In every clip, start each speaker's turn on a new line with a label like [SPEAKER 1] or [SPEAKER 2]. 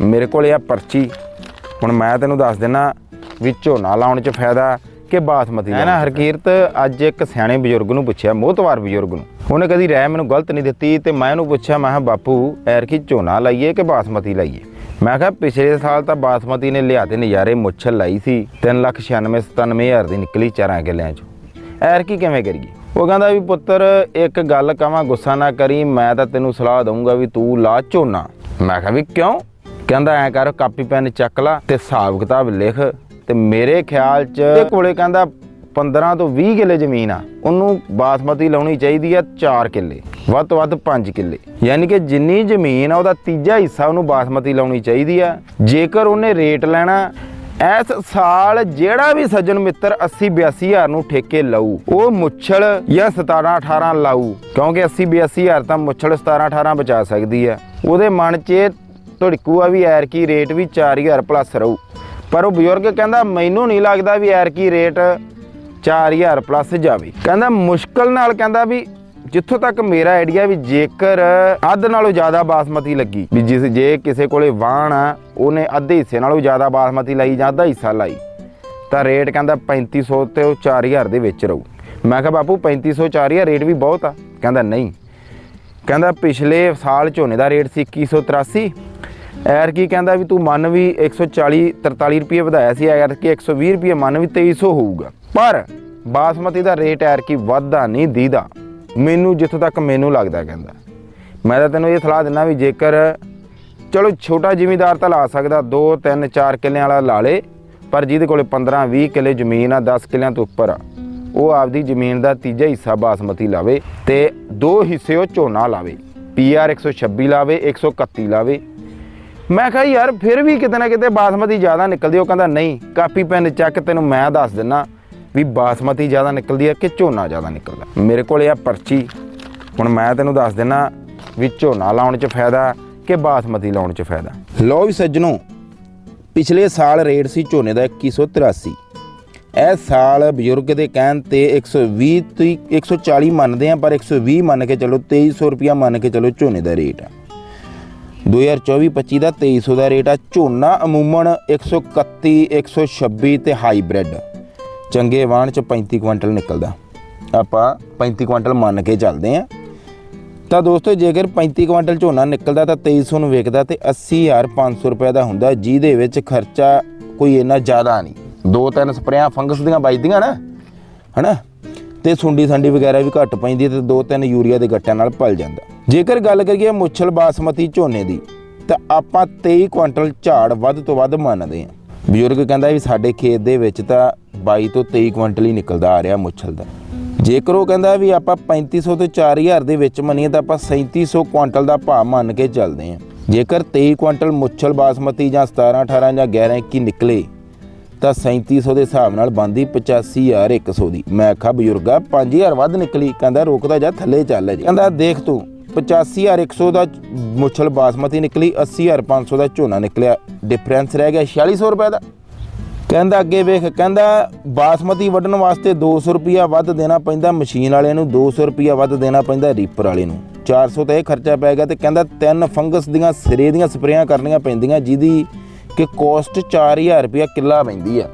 [SPEAKER 1] ਮੇਰੇ ਕੋਲ ਇਹ ਆ ਪਰਚੀ। ਹੁਣ ਮੈਂ ਤੈਨੂੰ ਦੱਸ ਦਿੰਨਾ ਵੀ ਝੋਨਾ ਲਾਉਣ 'ਚ ਫਾਇਦਾ ਕਿ ਬਾਸਮਤੀ ਮੈਂ ਨਾ ਹਰਕੀਰਤ ਅੱਜ ਇੱਕ ਸਿਆਣੇ ਬਜ਼ੁਰਗ ਨੂੰ ਪੁੱਛਿਆ ਮੋਹਤਵਾਰ ਬਜ਼ੁਰਗ ਨੂੰ। ਉਹਨੇ ਕਦੀ ਰਹਿ ਮੈਨੂੰ ਗਲਤ ਨਹੀਂ ਦਿੱਤੀ ਤੇ ਮੈਂ ਉਹਨੂੰ ਪੁੱਛਿਆ ਮੈਂ ਕਿਹਾ ਬਾਪੂ ਐਰਕੀ ਝੋਨਾ ਲਾਈਏ ਕਿ ਬਾਸਮਤੀ ਲਾਈਏ? ਮੈਂ ਕਿਹਾ ਪਿਛਲੇ ਸਾਲ ਤਾਂ ਬਾਸਮਤੀ ਨੇ ਲਿਆ ਤੇ ਨਜ਼ਾਰੇ ਮੁੱਛਲ ਲਾਈ ਸੀ। 396000 ਦੀ ਨਿਕਲੀ ਚਾਰਾਂ ਕਿੱਲਿਆਂ 'ਚ। ਐਰਕੀ ਕਿਵੇਂ ਕਰੀਏ? ਉਹ ਕਹਿੰਦਾ ਵੀ ਪੁੱਤਰ ਇੱਕ ਗੱਲ ਕਵਾਂ ਗੁੱਸਾ ਨਾ ਕਰੀ ਮੈਂ ਤਾਂ ਤੈਨੂੰ ਸਲਾਹ ਦਊਂਗਾ ਵੀ ਤੂੰ ਲਾ ਝੋਨਾ। ਮੈਂ ਕਿਹਾ ਵੀ ਕਿਉਂ? ਕਹਿੰਦਾ ਐ ਕਰ, ਕਾਪੀ ਪੈਨ ਚੱਕ ਲਾ ਤੇ ਹਿਸਾਬ ਕਿਤਾਬ ਲਿਖ ਤੇ ਮੇਰੇ ਖਿਆਲ 'ਚ ਕੋਲੇ ਕਹਿੰਦਾ 15 ਤੋਂ 20 ਕਿੱਲੇ ਜ਼ਮੀਨ ਆ। ਉਹਨੂੰ ਬਾਸਮਤੀ ਲਾਉਣੀ ਚਾਹੀਦੀ ਆ 4 ਕਿੱਲੇ, ਵੱਧ ਤੋਂ ਵੱਧ 5 ਕਿੱਲੇ। ਯਾਨੀ ਕਿ ਜਿੰਨੀ ਜ਼ਮੀਨ ਆ, ਉਹਦਾ ਤੀਜਾ ਹਿੱਸਾ ਉਹਨੂੰ ਬਾਸਮਤੀ ਲਾਉਣੀ ਚਾਹੀਦੀ ਆ। ਜੇਕਰ ਉਹਨੇ ਰੇਟ ਲੈਣਾ, ਇਸ ਸਾਲ ਜਿਹੜਾ ਵੀ ਸੱਜਣ ਮਿੱਤਰ 80 82 ਹਜ਼ਾਰ ਨੂੰ ਠੇਕੇ ਲਾਊ, ਉਹ ਮੁੱਛਲ ਜਾਂ 17 18 ਲਾਊ, ਕਿਉਂਕਿ 80 82 ਹਜ਼ਾਰ ਤਾਂ ਮੁੱਛਲ 17 18 ਬਚਾ ਸਕਦੀ ਆ। ਉਹਦੇ ਮਨ 'ਚ ਧੜਕੂ ਆ ਵੀ ਐਰ ਕੀ ਰੇਟ ਵੀ 4000 ਪਲੱਸ ਰਹੂ। ਪਰ ਉਹ ਬਜ਼ੁਰਗ ਕਹਿੰਦਾ, ਮੈਨੂੰ ਨਹੀਂ ਲੱਗਦਾ ਵੀ ਐਰ ਕੀ ਰੇਟ 4000 ਪਲੱਸ ਜਾਵੇ। ਕਹਿੰਦਾ, ਮੁਸ਼ਕਲ ਨਾਲ ਕਹਿੰਦਾ ਵੀ ਜਿੱਥੋਂ ਤੱਕ ਮੇਰਾ ਆਈਡੀਆ ਵੀ ਜੇਕਰ ਅੱਧ ਨਾਲੋਂ ਜ਼ਿਆਦਾ ਬਾਸਮਤੀ ਲੱਗੀ, ਵੀ ਜਿਸ ਜੇ ਕਿਸੇ ਕੋਲੇ ਵਾਹਣ ਆ, ਉਹਨੇ ਅੱਧੇ ਹਿੱਸੇ ਨਾਲੋਂ ਜ਼ਿਆਦਾ ਬਾਸਮਤੀ ਲਾਈ ਜਾਂ ਅੱਧਾ ਹਿੱਸਾ ਲਾਈ, ਤਾਂ ਰੇਟ ਕਹਿੰਦਾ 3500 ਤੇ ਉਹ 4000 ਦੇ ਵਿੱਚ ਰਹੂ। ਮੈਂ ਕਿਹਾ, ਬਾਪੂ 3500 4000 ਰੇਟ ਵੀ ਬਹੁਤ ਆ। ਕਹਿੰਦਾ, ਨਹੀਂ। ਕਹਿੰਦਾ, ਪਿਛਲੇ ਸਾਲ ਝੋਨੇ ਦਾ ਰੇਟ ਸੀ 2183 ਐਰ ਕੀ ਕਹਿੰਦਾ ਵੀ ਤੂੰ ਮਨ ਵੀ 140 43 ਰੁਪਏ ਵਧਾਇਆ ਸੀ ਐਰ ਕੀ 120 ਰੁਪਏ ਮਨ ਵੀ 2300 ਹੋਊਗਾ। ਪਰ ਬਾਸਮਤੀ ਦਾ ਰੇਟ ਐਰ ਕੀ ਵੱਧਦਾ ਨਹੀਂ, ਦੀਦਾ। ਮੈਨੂੰ ਜਿੱਥੋਂ ਤੱਕ ਮੈਨੂੰ ਲੱਗਦਾ ਕਹਿੰਦਾ। ਮੈਂ ਤਾਂ ਤੈਨੂੰ ਇਹ ਸਲਾਹ ਦਿੰਦਾ ਵੀ ਜੇਕਰ ਚਲੋ ਛੋਟਾ ਜ਼ਿਮੀਦਾਰ ਤਾਂ ਲਾ ਸਕਦਾ 2 3 4 ਕਿੱਲਿਆਂ ਵਾਲਾ ਲਾ ਲੇ, ਪਰ ਜਿਹਦੇ ਕੋਲੇ 15 20 ਕਿੱਲੇ ਜ਼ਮੀਨ ਆ 10 ਕਿੱਲਿਆਂ ਤੋਂ ਉੱਪਰ ਆ, ਉਹ ਆਪਦੀ ਜ਼ਮੀਨ ਦਾ ਤੀਜਾ ਹਿੱਸਾ ਬਾਸਮਤੀ ਲਾਵੇ ਤੇ ਦੋ ਹਿੱਸੇ ਉਹ ਝੋਨਾ ਲਾਵੇ। ਪੀਆਰ 126 ਲਾਵੇ 131 ਲਾਵੇ। ਮੈਂ ਕਿਹਾ, ਯਾਰ, ਫਿਰ ਵੀ ਕਿਤੇ ਨਾ ਕਿਤੇ ਬਾਸਮਤੀ ਜ਼ਿਆਦਾ ਨਿਕਲਦੀ ਉਹ ਕਹਿੰਦਾ, ਨਹੀਂ, ਕਾਪੀ, ਪੈਨ ਚੱਕ, ਤੈਨੂੰ ਮੈਂ ਦੱਸ ਦਿੰਨਾ ਵੀ ਬਾਸਮਤੀ ਜ਼ਿਆਦਾ ਨਿਕਲਦੀ ਹੈ ਕਿ ਝੋਨਾ ਜ਼ਿਆਦਾ ਨਿਕਲਦਾ। ਮੇਰੇ ਕੋਲ ਇਹ ਆ ਪਰਚੀ। ਹੁਣ ਮੈਂ ਤੈਨੂੰ ਦੱਸ ਦਿੰਨਾ ਵੀ ਝੋਨਾ ਲਾਉਣ 'ਚ ਫਾਇਦਾ ਕਿ ਬਾਸਮਤੀ ਲਾਉਣ 'ਚ ਫਾਇਦਾ। ਲੋ ਵੀ ਸੱਜਣੋ, ਪਿਛਲੇ ਸਾਲ ਰੇਟ ਸੀ ਝੋਨੇ ਦਾ 2183 ਇਹ ਸਾਲ ਬਜ਼ੁਰਗ ਦੇ ਕਹਿਣ ਤੇ 120 ਤੋਂ 140 ਮੰਨਦੇ ਆ, ਪਰ 120 ਮੰਨ ਕੇ ਚਲੋ 2300 ਰੁਪਿਆ ਮੰਨ ਕੇ ਚਲੋ ਝੋਨੇ ਦਾ ਰੇਟ ਆ। 2024-25 ਦਾ 2300 ਦਾ ਰੇਟ ਆ। ਝੋਨਾ ਅਮੂਮਨ 131 126 ਤੇ ਹਾਈਬ੍ਰਿਡ। ਚੰਗੇ ਵਾਣ ਚ 35 ਕੁਇੰਟਲ ਨਿਕਲਦਾ। ਆਪਾਂ 35 ਕੁਇੰਟਲ ਮੰਨ ਕੇ ਚੱਲਦੇ ਆ। ਤਾਂ ਦੋਸਤੋ, ਜੇਕਰ 35 ਕੁਇੰਟਲ ਝੋਨਾ ਨਿਕਲਦਾ ਤਾਂ 2300 ਨੂੰ ਵਿਕਦਾ ਤੇ 80500 ਰੁਪਏ ਦਾ ਹੁੰਦਾ। ਜਿਹਦੇ ਵਿੱਚ ਖਰਚਾ ਕੋਈ ਇੰਨਾ ਜ਼ਿਆਦਾ ਨਹੀਂ। ਦੋ ਤਿੰਨ ਸਪਰੇਆਂ, ਫੰਗਸ ਦੀਆਂ ਵੱਜਦੀਆਂ ਨਾ। ਹਨਾ? ਤੇ ਸੁੰਡੀ ਸੰਡੀ ਵਗੈਰਾ ਵੀ ਘੱਟ ਪੈਂਦੀ ਹੈ ਤੇ ਦੋ ਤਿੰਨ ਯੂਰੀਆ ਦੇ ਗੱਟਿਆਂ ਨਾਲ ਭਲ ਜਾਂਦਾ। ਜੇਕਰ ਗੱਲ ਕਰੀਏ ਮੁੱਛਲ ਬਾਸਮਤੀ ਝੋਨੇ ਦੀ, ਤਾਂ ਆਪਾਂ 23 ਕੁਇੰਟਲ ਝਾੜ ਵੱਧ ਤੋਂ ਵੱਧ ਮੰਨਦੇ ਹਾਂ। ਬਜ਼ੁਰਗ ਕਹਿੰਦਾ ਵੀ ਸਾਡੇ ਖੇਤ ਦੇ ਵਿੱਚ ਤਾਂ 22 ਤੋਂ 23 ਕੁਇੰਟਲ ਹੀ ਨਿਕਲਦਾ ਆ ਰਿਹਾ ਮੁੱਛਲ ਦਾ। ਜੇਕਰ ਉਹ ਕਹਿੰਦਾ ਵੀ ਆਪਾਂ 3500 ਤੋਂ 4000 ਦੇ ਵਿੱਚ ਮੰਨੀਏ ਤਾਂ ਆਪਾਂ 3700 ਕੁਇੰਟਲ ਦਾ ਭਾਅ ਮੰਨ ਕੇ ਚੱਲਦੇ ਹਾਂ। ਜੇਕਰ 23 ਕੁਇੰਟਲ ਮੁੱਛਲ ਬਾਸਮਤੀ ਜਾਂ 17 18 ਜਾਂ 11 21 ਨਿਕਲੇ ਤਾਂ 3700 ਦੇ ਹਿਸਾਬ ਨਾਲ ਬੰਦੀ 85100 ਦੀ। ਮੈਂ ਆਖਾ ਬਜ਼ੁਰਗਾ 5000 ਵੱਧ ਨਿਕਲੀ। ਕਹਿੰਦਾ, ਰੋਕਦਾ ਜਾ, ਥੱਲੇ ਚੱਲ ਜੀ। ਕਹਿੰਦਾ, ਦੇਖ ਤੂੰ 85100 ਦਾ ਮੁੱਛਲ ਬਾਸਮਤੀ ਨਿਕਲੀ 80500 ਦਾ ਝੋਨਾ ਨਿਕਲਿਆ। ਡਿਫਰੈਂਸ ਰਹਿ ਗਿਆ 4600 ਰੁਪਏ ਦਾ। ਕਹਿੰਦਾ, ਅੱਗੇ ਵੇਖ, ਕਹਿੰਦਾ, ਬਾਸਮਤੀ ਵੱਢਣ ਵਾਸਤੇ 200 ਰੁਪਿਆ ਵੱਧ ਦੇਣਾ ਪੈਂਦਾ, ਮਸ਼ੀਨ ਵਾਲੇ ਨੂੰ 200 ਰੁਪਿਆ ਵੱਧ ਦੇਣਾ ਪੈਂਦਾ, ਰੀਪਰ ਵਾਲੇ ਨੂੰ। 400 ਤਾਂ ਇਹ ਖਰਚਾ ਪੈ ਗਿਆ ਤੇ ਕਹਿੰਦਾ, ਤਿੰਨ ਫੰਗਸ ਦੀਆਂ ਸਿਰੇ ਦੀਆਂ ਸਪਰੇਆਂ ਕਰਨੀਆਂ ਪੈਂਦੀਆਂ, ਜਿਹਦੀ ਕਿ ਕੋਸਟ 4000 ਰੁਪਿਆ ਕਿੱਲਾ ਪੈਂਦੀ ਆ।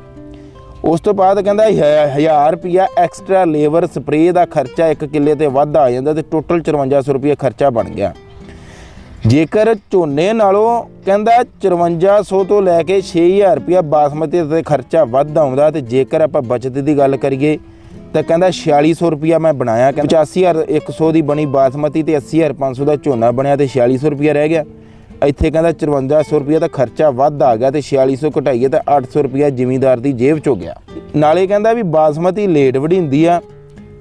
[SPEAKER 1] ਉਸ ਤੋਂ ਬਾਅਦ ਕਹਿੰਦਾ 1000 ਰੁਪਿਆ ਐਕਸਟਰਾ ਲੇਬਰ ਸਪਰੇਅ ਦਾ ਖਰਚਾ ਇੱਕ ਕਿੱਲੇ ਤੇ ਵੱਧ ਆ ਜਾਂਦਾ ਤੇ ਟੋਟਲ 5400 ਰੁਪਿਆ ਖਰਚਾ ਬਣ ਗਿਆ। ਜੇਕਰ ਝੋਨੇ ਨਾਲੋਂ ਕਹਿੰਦਾ 5400 ਤੋਂ ਲੈ ਕੇ 6000 ਰੁਪਇਆ ਬਾਸਮਤੀ ਤੇ ਖਰਚਾ ਵੱਧ ਆਉਂਦਾ ਤੇ ਜੇਕਰ ਆਪਾਂ ਬਚਤ ਦੀ ਗੱਲ ਕਰੀਏ ਤਾਂ ਕਹਿੰਦਾ 4600 ਰੁਪਇਆ ਮੈਂ ਬਣਾਇਆ, ਕਹਿੰਦਾ 85100 ਦੀ ਬਣੀ ਬਾਸਮਤੀ ਤੇ 80500 ਦਾ ਝੋਨਾ ਬਣਿਆ ਤੇ 4600 ਰੁਪਇਆ ਰਹਿ ਗਿਆ। ਇੱਥੇ ਕਹਿੰਦਾ 5400 ਰੁਪਇਆ ਦਾ ਖਰਚਾ ਵੱਧ ਆ ਗਿਆ ਤੇ 4600 ਘਟਾਈਏ ਤਾਂ 800 ਰੁਪਇਆ ਜ਼ਿਮੀਂਦਾਰ ਦੀ ਜੇਬ ਚੋਂ ਗਿਆ। ਨਾਲੇ ਕਹਿੰਦਾ ਵੀ ਬਾਸਮਤੀ ਲੇਟ ਵਢੀਂਦੀ ਆ,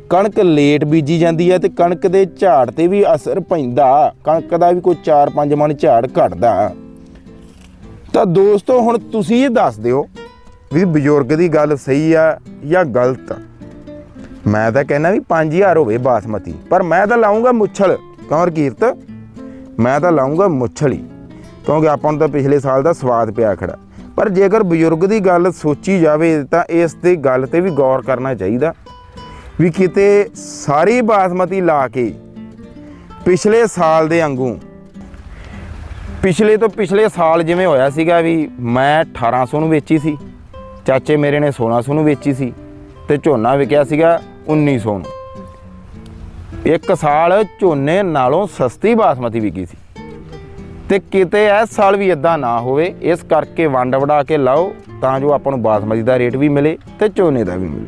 [SPEAKER 1] ਕਣਕ ਲੇਟ ਬੀਜੀ ਜਾਂਦੀ ਆ ਤੇ ਕਣਕ ਦੇ ਝਾੜ ਤੇ ਵੀ ਅਸਰ ਪੈਂਦਾ, ਕਣਕ ਦਾ ਵੀ ਕੋਈ 4-5 ਮਣ ਝਾੜ ਘਟਦਾ। ਤਾਂ ਦੋਸਤੋ, ਹੁਣ ਤੁਸੀਂ ਇਹ ਦੱਸ ਦਿਓ ਵੀ ਬਜ਼ੁਰਗ ਦੀ ਗੱਲ ਸਹੀ ਆ ਜਾਂ ਗਲਤ? ਮੈਂ ਤਾਂ ਕਹਿੰਦਾ ਵੀ 5000 ਹੋਵੇ ਬਾਸਮਤੀ, ਪਰ ਮੈਂ ਤਾਂ ਲਾਉਂਗਾ ਮੁੱਛਲ। ਕੌਰ ਕੀਰਤ ਮੈਂ ਤਾਂ ਲਾਉਂਗਾ ਮੁੱਛਲੀ, ਕਿਉਂਕਿ ਆਪਾਂ ਨੂੰ ਤਾਂ ਪਿਛਲੇ ਸਾਲ ਦਾ ਸਵਾਦ ਪਿਆ ਖੜਾ। ਪਰ ਜੇਕਰ ਬਜ਼ੁਰਗ ਦੀ ਗੱਲ ਸੋਚੀ ਜਾਵੇ ਤਾਂ ਇਸ ਤੇ ਗੱਲ ਤੇ ਵੀ ਗੌਰ ਕਰਨਾ ਚਾਹੀਦਾ ਵੀ ਕਿਤੇ ਸਾਰੀ ਬਾਸਮਤੀ ਲਾ ਕੇ ਪਿਛਲੇ ਸਾਲ ਦੇ ਵਾਂਗੂ, ਪਿਛਲੇ ਤੋਂ ਪਿਛਲੇ ਸਾਲ ਜਿਵੇਂ ਹੋਇਆ ਸੀਗਾ ਵੀ ਮੈਂ 1800 ਨੂੰ ਵੇਚੀ ਸੀ, ਚਾਚੇ ਮੇਰੇ ਨੇ 1600 ਨੂੰ ਵੇਚੀ ਸੀ ਤੇ ਝੋਨਾ ਵਿਕਿਆ ਸੀਗਾ 1900 ਨੂੰ। ਇੱਕ ਸਾਲ ਝੋਨੇ ਨਾਲੋਂ ਸਸਤੀ ਬਾਸਮਤੀ ਵਿਕੀ ਸੀ। ਤੇ ਕਿਤੇ ਇਸ ਸਾਲ ਵੀ ਇਦਾਂ ਨਾ ਹੋਵੇ, ਇਸ ਕਰਕੇ ਵੰਡ ਵਡਾ ਕੇ ਲਾਓ, ਤਾਂ ਜੋ ਆਪਾਂ ਨੂੰ ਬਾਸਮਤੀ ਦਾ ਰੇਟ ਵੀ ਮਿਲੇ ਤੇ ਝੋਨੇ ਦਾ ਵੀ ਮਿਲੇ।